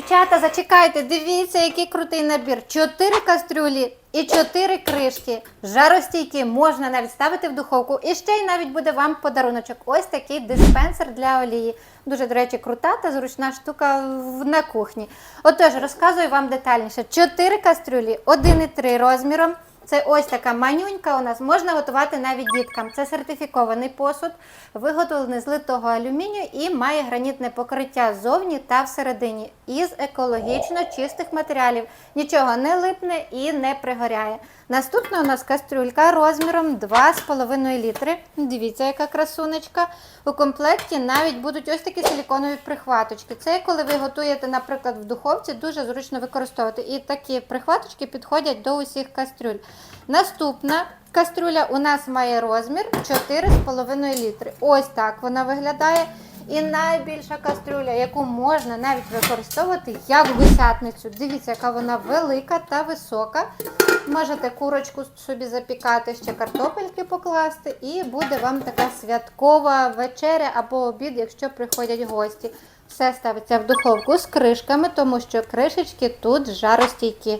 Дівчата, зачекайте, дивіться, який крутий набір. Чотири кастрюлі і чотири кришки. Жаростійкі можна навіть ставити в духовку. І ще й навіть буде вам подаруночок. Ось такий диспенсер для олії. Дуже, до речі, крута та зручна штука на кухні. Отож, розказую вам детальніше. Чотири кастрюлі, 1,3 розміром. Це ось така манюнька у нас можна готувати навіть діткам. Це сертифікований посуд, виготовлений з литого алюмінію і має гранітне покриття ззовні та всередині із екологічно чистих матеріалів. Нічого не липне і не пригоряє. Наступна у нас кастрюлька розміром 2,5 літри. Дивіться, яка красунечка. У комплекті навіть будуть ось такі силіконові прихваточки. Це коли ви готуєте, наприклад, в духовці, дуже зручно використовувати. І такі прихваточки підходять до усіх кастрюль. Наступна кастрюля у нас має розмір 4,5 літри. Ось так вона виглядає. І найбільша кастрюля, яку можна навіть використовувати як гусятницю. Дивіться, яка вона велика та висока. Можете курочку собі запікати, ще картопельки покласти, і буде вам така святкова вечеря або обід, якщо приходять гості. Все ставиться в духовку з кришками, тому що кришечки тут жаростійкі.